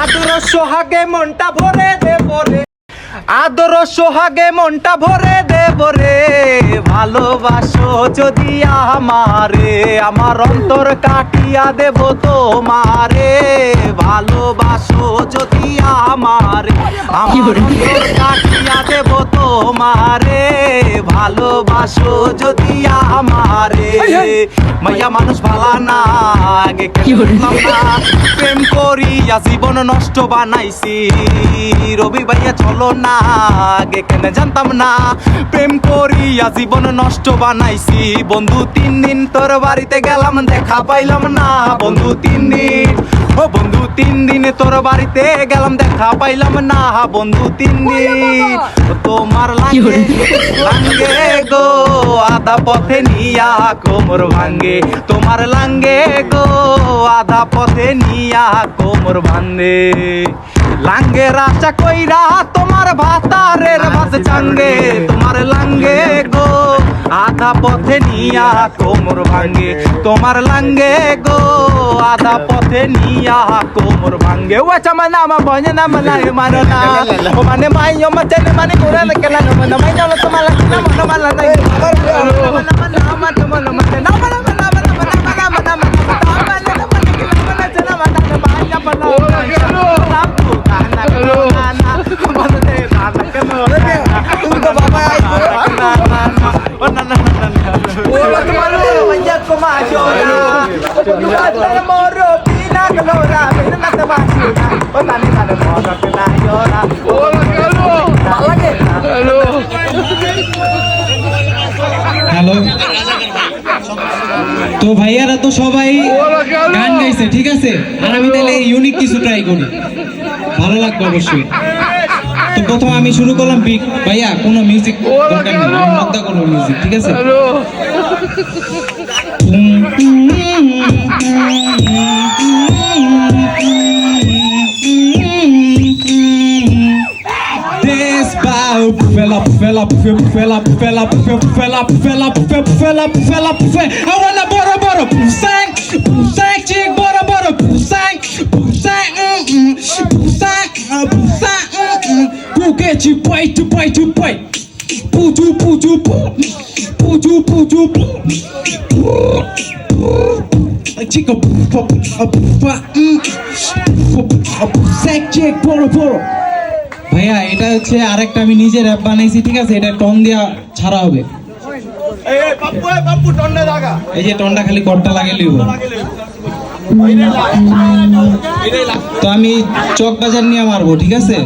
আদর সোহাগে মনটা ভরে দে ভরে আদর সোহাগে মনটা ভরে দেব রে ভালোবাসো যদি আমারে আমার অন্তর কাটিয়া দেব তোমারে। ভালোবাসো যদি আমারে আমার অন্তর কাটিয়া দেব তোমারে। ভালোবাসো যদি আমারে মাইয়া মানুষ ভালা না আগে প্রেম করিয়া জীবন নষ্ট বানাইছি। রবি ভাইয়া চলো না আগে কেন জানতাম না। প্রেম করিয়া জীবন নষ্ট বানাইছি। বন্ধু তিন দিন তোর বাড়িতে গেলাম দেখা পাইলাম না। বন্ধু তিন দিন ও বন্ধু তিন দিন তোর বাড়িতে গেলাম দেখা পাইলাম না। বন্ধু তিন দিন তোমার লাগে লাঙ্গে গো আধা পথে নিয়া কোমর ভাঙ্গে তোমার লাঙ্গে গো আধা পথে নিয়া কোমর ভাঙ্গে লাঙ্গে রাচা কইরা তোমার ভাতারের ভাত চাঙ্গে, তোমার লাঙ্গে গো, আধা পথে নিয়া কোমর ভাঙ্গে। তোমার লাঙ্গে গো, আধা পথে নিয়া কোমর ভাঙ্গে। ও চামা নামা বনে নামা নাই মারো না। ও মানে মাই, ও মতে মানে কোরা কেলা না মানে মাই না তোমার লাগে না মন মালা নাই Huwag marunong naman yan kumasyola Pagkukat na ng moro, pinakalora Pero nagtabasyo na, huwag namin na ng moro Pinayola Huwag ano? Palagi Hello hello তো ভাইয়ারা তো সবাই গান গাইছে ঠিক আছে আর আমি তাহলে ইউনিক কিছু ট্রাই করি ভালো লাগবে অবশ্যই তো প্রথম আমি শুরু করলাম বিগ ভাইয়া কোনো মিউজিক দরকার নেই আমি মদ্দা কোনো মিউজিক ঠিক আছে This bow fella fella fella fella fella fella fella fella fella I wanna bora bora pusang pusang chick bora bora pusang pusang mm pusang pusang mm Puke chipai chipai chipai Puju puju pu Puju puju. Pu Chica bora ভাইয়া এটা হচ্ছে আরেকটা আমি নিজে rap বানাইছি ঠিক আছে? এটা টন দিয়া ছাড়া হবে। এই যে টনটা খালি কটটা লিব। তো আমি চক বাজার নিয়ে মারবো ঠিক আছে?